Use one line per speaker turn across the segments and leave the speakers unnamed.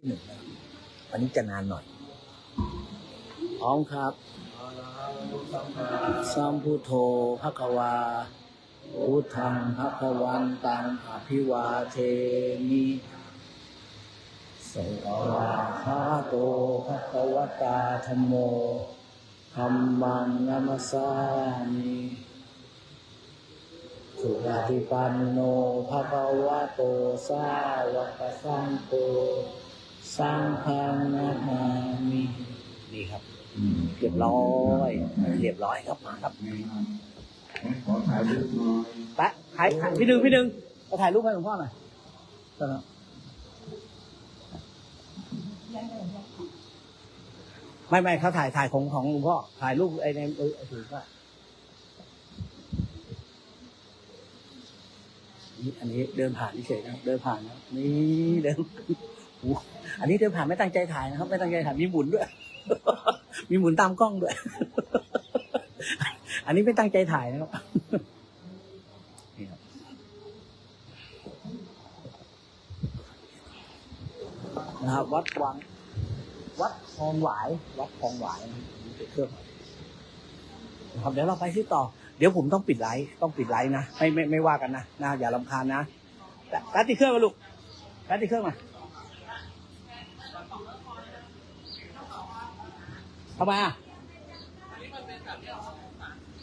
ที่หนึ่งนะครับอันนี้จะนานหน่อยพร้อมครับสัมพุทโธภควาพุทธังภควันตังอภิวาเทมิสวาคาโตภควตาธโมธรรมังนัมสสามิสุปฏิปันโนภควะโตสาวกสังโฆ สังฆังนามามิดีครับเรียบร้อยเรียบร้อยครับมาครับ
ขอถ่ายรูปหน่อย
แปะถ่ายถ่ายพี่ดึงพี่ดึงไปถ่ายรูปให้หลวงพ่อหน่อยครับไม่ไม่เขาถ่ายถ่ายของของหลวงพ่อถ่ายรูปไอ้ในเออถือว่านี่อันนี้เดินผ่านเฉยๆนะครับเดินผ่านนะนี่เดินโอันนี้เดินผ่านไม่ตั้งใจถ่ายนะครับ ไม่ตั้งใจถ่ายมีหมุนด้วย มีหมุนตามกล้องด้วย อันนี้ไม่ตั้งใจถ่ายนะครับนะครับ วัดวัง วัดคลองหวาย วัดคลองหวายเครื่องนะครับเดี๋ยวเราไปที่ต่อ เดี๋ยวผมต้องปิดไลฟ์ต้องปิดไลฟ์นะไม่ไม่ไม่ว่ากันนะนะอย่าลำคาญนะแป๊ะแป๊ะติดเครื่องมาลูกแป๊ะติดเครื่องมา ทำไมอะ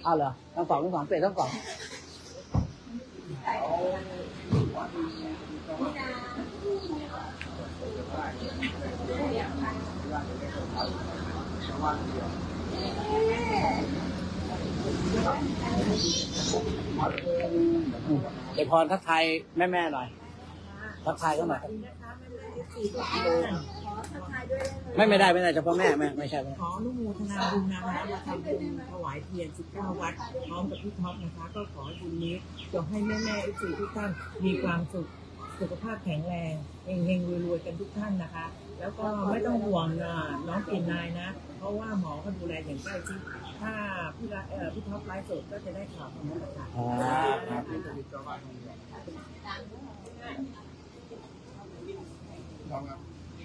อ้าวเหรอทั้งสองทั้งสองเป็ดทั้งสองเดี๋ยวพรทักทายแม่ๆหน่อย ทักทายเขาหน่อย ไม่ไม่ได้ไม่ได้เฉพาะแม่ไม่ไม่ใช่ไม่
ขออนุโมทนาบุญนะคะมาทำบุญถวายเทียน 19 วัดพร้อมกับพี่ท็อปนะคะ ก็ขอให้บุญนี้จงให้แม่แม่ๆทุกทุกท่านมีความสุขสุขภาพแข็งแรงเฮงๆรวยๆกันทุกท่านนะคะ แล้วก็ไม่ต้องห่วงนะน้องเปลี่ยนนายนะ เพราะว่าหมอก็ดูแลอย่างใกล้ชิดถ้าพี่ละเอ่อพี่ท็อปไลฟ์สดก็จะได้ข่าวตรงนั้นแหละค่ะ
ครับครับ
น้องครับ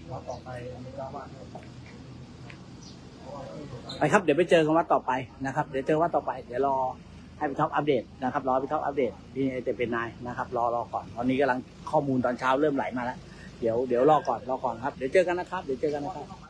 ขอ ต่อไปมีเจ้าบ้า
ไปครับเดี๋ยวไปเจอกันวัดต่อไปนะครับ เดี๋ยวเจอวัดต่อไป เดี๋ยวรอให้พี่ท็อปอัปเดตนะครับรอพี่ท็อปอัปเดตพี่จะเป็นนายนะครับ รอรอก่อนตอนนี้กำลังข้อมูลตอนเช้าเริ่มไหลมาแล้วเดี๋ยวเดี๋ยวรอก่อนรอก่อนครับเดี๋ยวเจอกันนะครับ เดี๋ยวเจอกันนะครับ